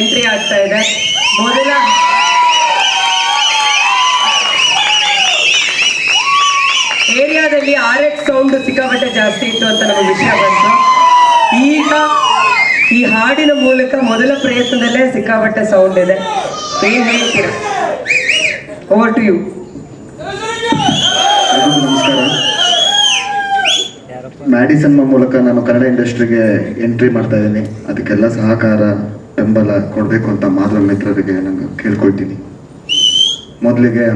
Entry ಆಗ್ತಾ ಇದೆ. ಮೊದಲ ಏರಿಯಾದಲ್ಲಿ ಆರ್ ಎಕ್ಸ್ ಸೌಂಡ್ ಸಿಕ್ಕಾಪಟ್ಟೆ ಜಾಸ್ತಿ ಇತ್ತು ಅಂತ ನಮಗೆ ವಿಷಯ ಬಂತು. ಈಗ ಈ ಹಾಡಿನ ಮೂಲಕ ಮೊದಲ ಪ್ರಯತ್ನದಲ್ಲೇ ಸಿಕ್ಕಾಪಟ್ಟೆ ಸೌಂಡ್ ಇದೆ. ಏನ್ ಹೇಳ್ತೀರಾ? ಓವರ್ ಟು ಯು ನಮಸ್ಕಾರ. ಮ್ಯಾಡಿಸನ್ ಮೂಲಕ ನಾನು ಕನ್ನಡ ಇಂಡಸ್ಟ್ರಿಗೆ ಎಂಟ್ರಿ ಮಾಡ್ತಾ ಇದ್ದೀನಿ. ಅದಕ್ಕೆಲ್ಲ ಸಹಕಾರ ಬೆಂಬಲ ಕೊಡಬೇಕು ಅಂತ ಮಾಧವ ಮಿತ್ರರಿಗೆ ನಾನು ಕೇಳ್ಕೊಳ್ತೀನಿ. ಮೊದಲಿಗೆ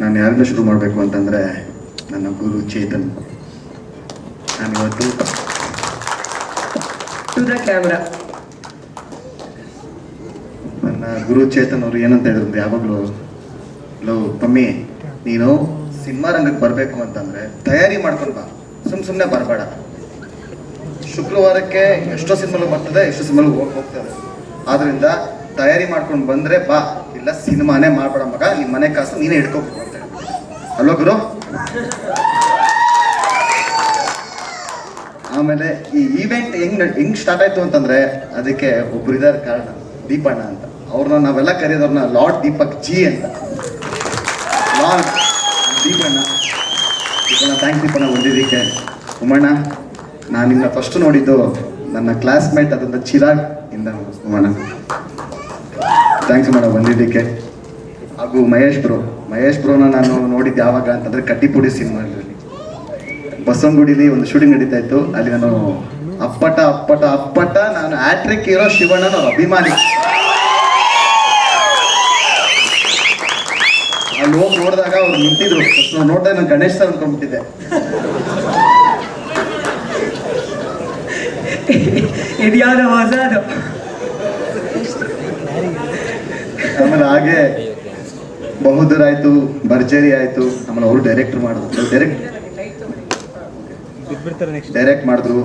ನಾನು ಯಾರಿಂದ ಶುರು ಮಾಡಬೇಕು ಅಂತಂದರೆ ನನ್ನ ಗುರು ಚೇತನ್. ನಾನು ಇವತ್ತು ಕ್ಯಾಮ್ರಾ. ನನ್ನ ಗುರು ಚೇತನ್ ಅವರು ಏನಂತ ಹೇಳಿದ್ರು ಯಾವಾಗಲೂ? ಲೋ ಪಮ್ಮಿ ನೀನು ಸಿನಿಮಾ ರಂಗಕ್ಕೆ ಬರಬೇಕು ಅಂತಂದ್ರೆ ತಯಾರಿ ಮಾಡ್ಕೊಂಡು ಬಾ. ಸುಮ್ ಸುಮ್ಮನೆ ಬರಬೇಡ. ಶುಕ್ರವಾರಕ್ಕೆ ಎಷ್ಟೋ ಸಿನಿಮಾಲು ಬರ್ತದೆ ಎಷ್ಟೋ ಸಿನಿಮಾಲು ಹೋಗಿ ಹೋಗ್ತದೆ ಆದ್ರಿಂದ ತಯಾರಿ ಮಾಡ್ಕೊಂಡು ಬಂದ್ರೆ ಬಾ, ಇಲ್ಲ ಸಿನಿಮಾನೇ ಮಾಡ್ಬೇಡ ಮಗ ನಿಮ್ಮ ಮನೆ ಕಾಸು ನೀನೇ ಇಟ್ಕೋಬೇಕು ಅಂತ. ಅಲ್ವಾ ಗುರು? ಆಮೇಲೆ ಈ ಈವೆಂಟ್ ಹೆಂಗ್ ಹೆಂಗ್ ಸ್ಟಾರ್ಟ್ ಆಯ್ತು ಅಂತಂದ್ರೆ ಅದಕ್ಕೆ ಒಬ್ರು ಇದಾರೆ ಕಾರಣ, ದೀಪಣ್ಣ ಅಂತ. ಅವ್ರನ್ನ ನಾವೆಲ್ಲ ಕರೆಯೋದವ್ರನ್ನ ಲಾರ್ಡ್ ದೀಪಕ್ ಜಿ ಅಂತ. ಲಾರ್ಡ್ ದೀಪಣ್ಣ. ದೀಪಣ್ಣ ಯು ದೀಪಣ್ಣ ಬಂದಿದ್ದಕ್ಕೆ. ಉಮಣ್ಣ, ನಾನು ನಿನ್ನ ಫಸ್ಟ್ ನೋಡಿದ್ದು ನನ್ನ ಕ್ಲಾಸ್ಮೇಟ್ ಅದನ್ನ ಚಿರಾಗ್ ಇಂದ. ಉಮಣ್ಣ ಥ್ಯಾಂಕ್ಸ್ ಮೇಡಮ್, ಬಂದಿದ್ದಕ್ಕೆ. ಹಾಗೂ ಮಹೇಶ್ ಬ್ರೋ. ಮಹೇಶ್ ಬ್ರೋನ ನಾನು ನೋಡಿದ್ದು ಯಾವಾಗ ಅಂತಂದ್ರೆ ಕಟ್ಟಿಪುಡಿ ಸಿನಿಮಾದಲ್ಲಿ. ಬಸವನಗುಡಿಲಿ ಒಂದು ಶೂಟಿಂಗ್ ನಡೀತಾ ಇತ್ತು. ಅಲ್ಲಿ ನಾನು ಅಪ್ಪಟ ಅಪ್ಪಟ ಅಪ್ಪಟ ನಾನು ಆಟ್ರಿಕ್ ಇರೋ ಶಿವಣ್ಣನ ಅಭಿಮಾನಿ. ಅಲ್ಲಿ ಹೋಗಿ ನೋಡಿದಾಗ ಅವ್ರು ನಿಂತಿದ್ರು. ನಾನು ನಾನು ಗಣೇಶ್ ಸರ್ ಅನ್ಕೊಂಡ್ಬಿಟ್ಟಿದ್ದೆ. ಇದ್ಯಾವುದೋ ಹೊಸದು. ಆಮೇಲೆ ಹಾಗೆ ಬಹುದೂರ್ ಆಯ್ತು ಭರ್ಜರಿ ಆಯ್ತು ಆಮೇಲೆ ಅವರು ಡೈರೆಕ್ಟ್ ಮಾಡಿದ್ರು. ಡೈರೆಕ್ಟ್ ಡೈರೆಕ್ಟ್ ಮಾಡಿದ್ರು.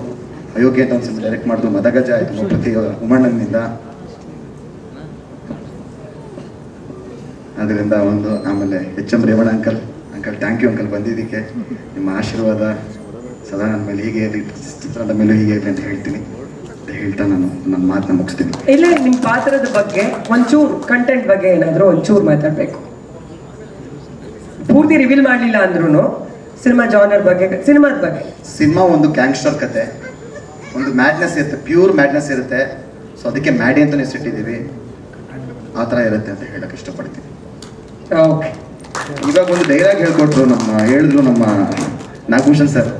ಅಯೋಗ್ಯ ಅಂತ ಒಂದು ಡೈರೆಕ್ಟ್ ಮಾಡಿದ್ರು. ಮದಗಜ ಆಯ್ತು ಪ್ರತಿ ಉಮಣ್ಣನಿಂದ. ಅದರಿಂದ ಒಂದು ಆಮೇಲೆ H M Revanna uncle uncle thank you uncle ಬಂದಿದ್ದಕ್ಕೆ. ನಿಮ್ಮ ಆಶೀರ್ವಾದ ಸದಾ ನನ್ನ ಮೇಲೆ ಹೀಗೆ ಇರಲಿ ಚಿತ್ರದ ಮೇಲೂ ಹೀಗೆ ಇರಲಿ ಅಂತ ಹೇಳ್ತೀನಿ. ಹೇಳ್ತಾ ನಾನು ನನ್ನ ಮಾತನ್ನ ಮುಗಿಸ್ತೀನಿ. ಇಲ್ಲೇ ನಿಮ್ಮ ಪಾತ್ರದ ಬಗ್ಗೆ ಒಂಚೂರು ಕಂಟೆಂಟ್ ಬಗ್ಗೆ ಏನಾದರೂ ಒಂಚೂರು ಮಾತಾಡಬೇಕು. ಪೂರ್ತಿ ರಿವೀಲ್ ಮಾಡಲಿಲ್ಲ ಅಂದ್ರೂ ಸಿನಿಮಾ ಜಾನರ್ ಬಗ್ಗೆ ಸಿನಿಮಾದ ಬಗ್ಗೆ. ಸಿನಿಮಾ ಒಂದು ಗ್ಯಾಂಗ್ಸ್ಟರ್ ಕತೆ. ಒಂದು ಮ್ಯಾಡ್ನೆಸ್ ಇರುತ್ತೆ ಪ್ಯೂರ್ ಮ್ಯಾಡ್ನೆಸ್ ಇರುತ್ತೆ. ಸೊ ಅದಕ್ಕೆ ಮ್ಯಾಡಿ ಅಂತ ಹೆಸರಿಟ್ಟಿದ್ದೀವಿ. ಆ ಥರ ಇರುತ್ತೆ ಅಂತ ಹೇಳಕ್ ಇಷ್ಟಪಡ್ತೀನಿ. ಓಕೆ ಇವಾಗ ಒಂದು ಡೈಲಾಗ್ ಹೇಳ್ಕೊಟ್ರು ನಮ್ಮ ಹೇಳಿದ್ರು ನಮ್ಮ ನಾಗಭೂಷಣ್ ಸರ್.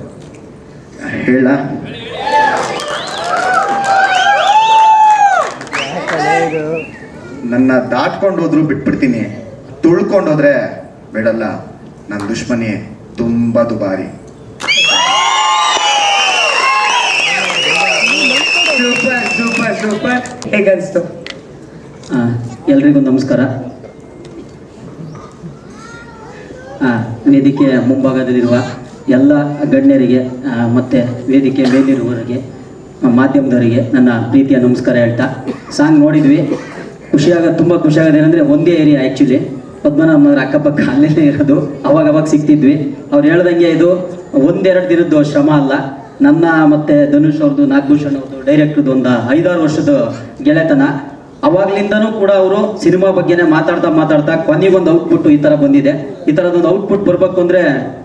ಹೇಳ ನನ್ನ ದಾಟ್ಕೊಂಡು ಹೋದ್ರು ಬಿಟ್ಬಿಡ್ತೀನಿ. ತುಳ್ಕೊಂಡು ಹೋದ್ರೆ ಬೇಡಲ್ಲ. ನನ್ನ ದುಶ್ಮನಿ ತುಂಬಾ ದುಬಾರಿ. Super super super. ಹೇಗನ್ಸ್ತು? ಎಲ್ರಿಗೂ ನಮಸ್ಕಾರ. ಆ, ವೇದಿಕೆಯ ಮುಂಭಾಗದಲ್ಲಿರುವ ಎಲ್ಲ ಗಣ್ಯರಿಗೆ ಮತ್ತೆ ವೇದಿಕೆ ಮೇಲಿರುವವರಿಗೆ ಆ, ಮಾಧ್ಯಮದವರಿಗೆ ನನ್ನ ಪ್ರೀತಿಯ ನಮಸ್ಕಾರ ಹೇಳ್ತಾ ಸಾಂಗ್ ನೋಡಿದ್ವಿ. ಖುಷಿಯಾಗ ತುಂಬ ಖುಷಿಯಾಗೋದು ಏನಂದರೆ ಒಂದೇ ಏರಿಯಾ ಆ್ಯಕ್ಚುಲಿ ಪದ್ಮನಾಭರ ಅಕ್ಕಪಕ್ಕ ಅಲ್ಲೇ ಇರೋದು. ಅವಾಗ ಅವಾಗ ಸಿಗ್ತಿದ್ವಿ. ಅವ್ರು ಹೇಳ್ದಂಗೆ ಇದು ಒಂದೆರಡು ದಿನದ್ದು ಶ್ರಮ ಅಲ್ಲ. ನನ್ನ ಮತ್ತೆ ಧನುಷ್ ಅವ್ರದ್ದು ನಾಗಭೂಷಣ್ ಅವ್ರದ್ದು ಡೈರೆಕ್ಟರ್ದು ಒಂದು ಐದಾರು ವರ್ಷದ ಗೆಳೆತನ. ಅವಾಗ್ಲಿಂದನೂ ಕೂಡ ಅವರು ಸಿನಿಮಾ ಬಗ್ಗೆನೇ ಮಾತಾಡ್ತಾ ಮಾತಾಡ್ತಾ ಕೊನೆಗೊಂದು ಔಟ್ಪುಟ್ ಈ ತರ ಬಂದಿದೆ. ಈ ಥರದೊಂದು ಔಟ್ಪುಟ್ ಬರ್ಬೇಕು ಅಂದ್ರೆ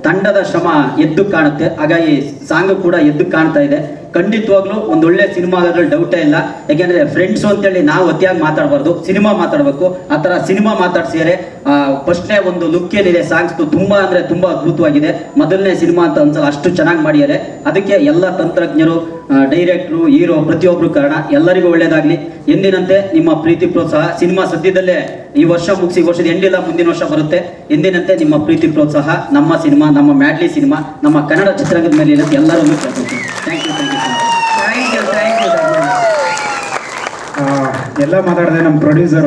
ತಂಡದ ಶ್ರಮ ಎದ್ದು ಕಾಣುತ್ತೆ. ಹಾಗಾಗಿ ಸಾಂಗ್ ಕೂಡ ಎದ್ದು ಕಾಣ್ತಾ ಇದೆ. ಖಂಡಿತವಾಗ್ಲೂ ಒಳ್ಳೆ ಸಿನಿಮಾ ಆಗೋದ್ರಲ್ಲಿ ಡೌಟೇ ಇಲ್ಲ. ಯಾಕೆಂದ್ರೆ ಫ್ರೆಂಡ್ಸ್ ಅಂತೇಳಿ ನಾವು ಅತಿಯಾಗಿ ಮಾತಾಡಬಾರ್ದು. ಸಿನಿಮಾ ಮಾತಾಡಬೇಕು. ಆ ತರ ಸಿನಿಮಾ ಮಾತಾಡ್ಸಿದರೆ ಫಸ್ಟ್ನೇ ಒಂದು ಲುಕ್ ಏನಿದೆ ಸಾಂಗ್ಸ್ ತುಂಬಾ ಅಂದ್ರೆ ತುಂಬಾ ಅದ್ಭುತವಾಗಿದೆ. ಮೊದಲನೇ ಸಿನಿಮಾ ಅಂತ ಅನ್ಸಲ್ಲ ಅಷ್ಟು ಚೆನ್ನಾಗಿ ಮಾಡಿದ್ದಾರೆ. ಅದಕ್ಕೆ ಎಲ್ಲ ತಂತ್ರಜ್ಞರು ಡೈರೆಕ್ಟ್ರು ಹೀರೋ ಪ್ರತಿಯೊಬ್ಬರು ಕಾರಣ ಎಲ್ಲರಿಗೂ ಒಳ್ಳೇದಾಗ್ಲಿ. ಎಂದಿನಂತೆ ನಿಮ್ಮ ಪ್ರೀತಿ ಪ್ರೋತ್ಸಾಹ. ಸಿನಿಮಾ ಸದ್ಯದಲ್ಲೇ ಈ ವರ್ಷ ಮುಗಿಸಿ ವರ್ಷದ ಎಂಡಿಲ್ಲ ಮುಂದಿನ ವರ್ಷ ಬರುತ್ತೆ. ಎಂದಿನಂತೆ ನಿಮ್ಮ ಪ್ರೀತಿ ಪ್ರೋತ್ಸಾಹ. ನಮ್ಮ ಸಿನಿಮಾ, ನಮ್ಮ ಮ್ಯಾಡ್ಲಿ ಸಿನಿಮಾ, ನಮ್ಮ ಕನ್ನಡ ಚಿತ್ರರಂಗದ ಮೇಲೆ ಇರುತ್ತೆ ಎಲ್ಲರನ್ನೂ ಕೇಳ್ಕೊತೀನಿ thank you thank you thank ಎಲ್ಲ ಮಾತಾಡಿದೆ ನಮ್ಮ ಪ್ರೊಡ್ಯೂಸರ್